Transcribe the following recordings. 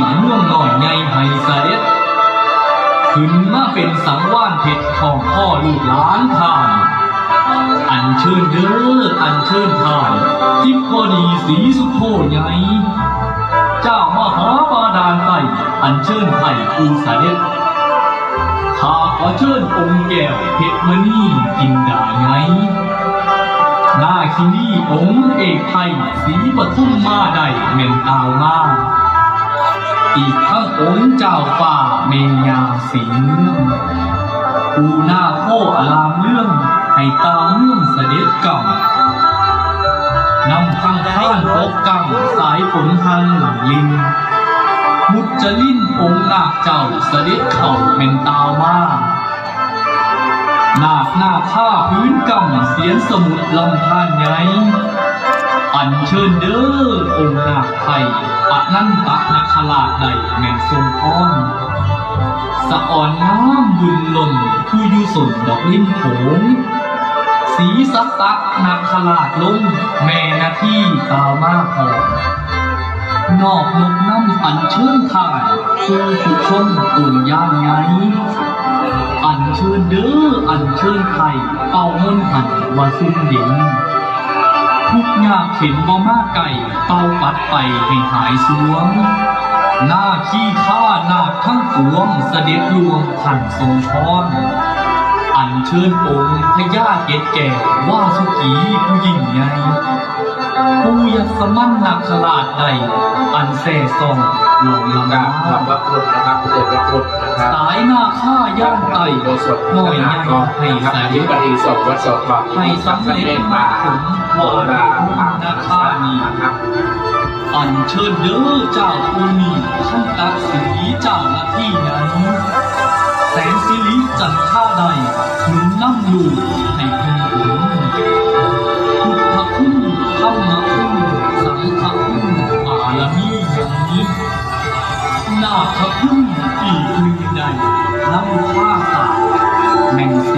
ดาลไต่เมืองหน่อยไงไห้เสด็จขึ้นมาเป็นสังว่านเพชรของพ่อลูกหลานทาน อันเชิญเด้ออันเชิญทาน ทิพพอดีสีสุโธใหญ่เจ้ามหาบาดาลไตอันเชิญไผ่ปูเด็จข้าขอเชิญองค์แก้วเพชรมณีกินดาไงหน้าคินี่องค์เอกไทยสีปทุมมาได้เม่นตาวมา อีกทั้งองค์เจ้าป่าเมยาสีเมืองปูหน้าโคอลามเรื่องให้ตามเมืองเสด็จกำนำพังท่านปกกังสายฝนทันหลังลินมุจลินองค์นาคเจ้าเสด็จเข่าเป็นตาว่านาคหน้าข้าพื้นกำเสียนสมุดลำธารไง อันเชิญเด้อองค์นาคไทยอนันตนาคราชใดแม่นทรงพรสะอ่อนน้ำบุญลนผู้ยู่สนดอกลิ้นโขงสีสักตักนาคราชลงแม่นาที่ตามาพอนอกนกน้ำอันเชิญทานคือผู้ชมอุ่นย่านไงอันเชิญเด้ออันเชิญไทยเป่ามนหันว่าซุ่มเด่น ทุกยากเข็นบ่มาไก่เต้าปัดไปให้หายสวง หน้าขี้ข้านาคทั้งปวงเสด็จลวงท่านทรงพรอันเชิญองค์พญาเกศแก่ว่าสุขีผู้ยิ่งใหญ่ผู้ยัสมั่นนาคลาดใดอันแส่ซอง หลงลำกรานาบขอบพระคุณนะครับพระเดชพระคุณนะครับสายหน้าข้าย่านไตโดยสดหน่อยใหญ่ก็ให้ครับสายที่ปฏิสมวัดสดบอกให้สำเร็จมาถึงโบวาราระณนาคานีนะครับอันเชิญเด้อเจ้าผู้มีขั้นตักสีเจ้าหน้าที่นั้นแสงสิริจันท่าใดหนุนน้ำลูกให้เพิ่งผลพุทธคุณธรรมคุณสังฆคุณ นาคพึ่งปีกหนึ่งใดน้ำผ้าตาแมงสี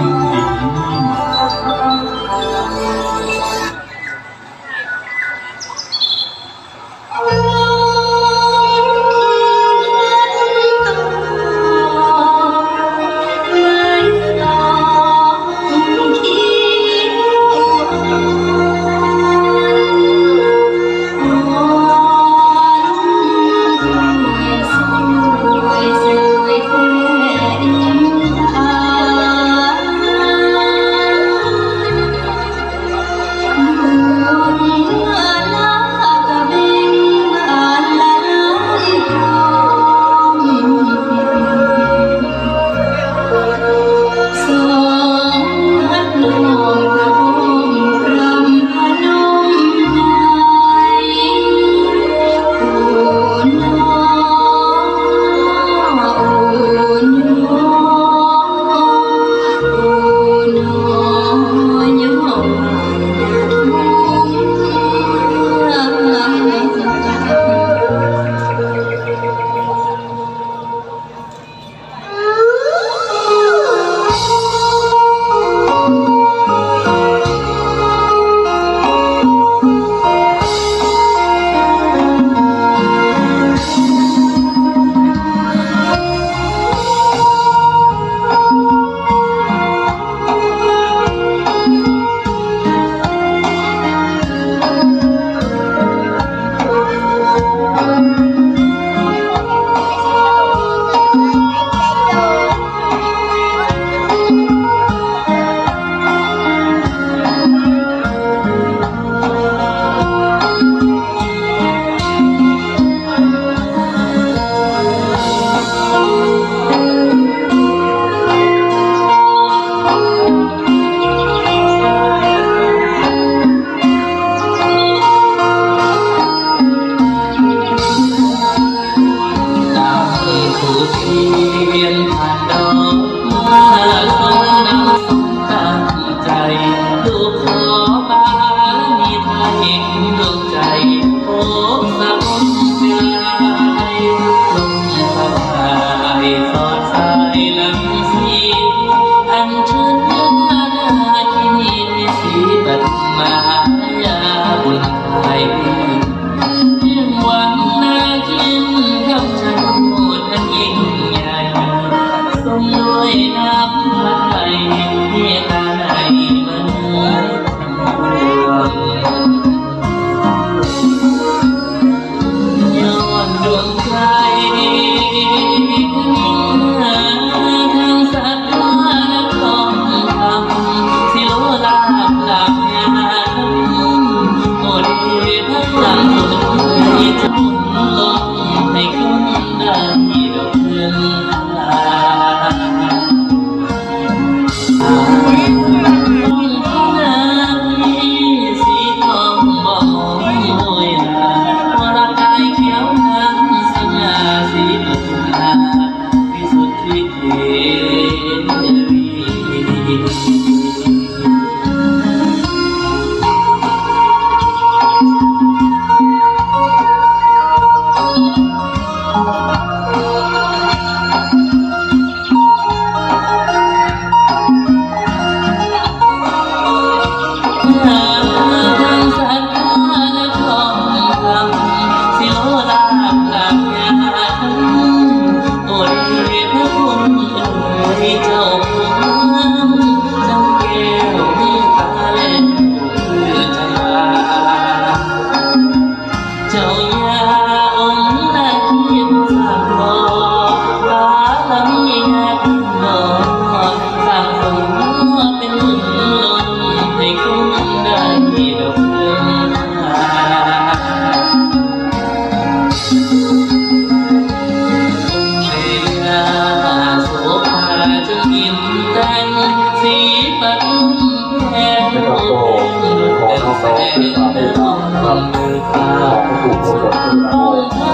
ทำนะ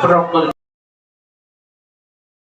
ขอ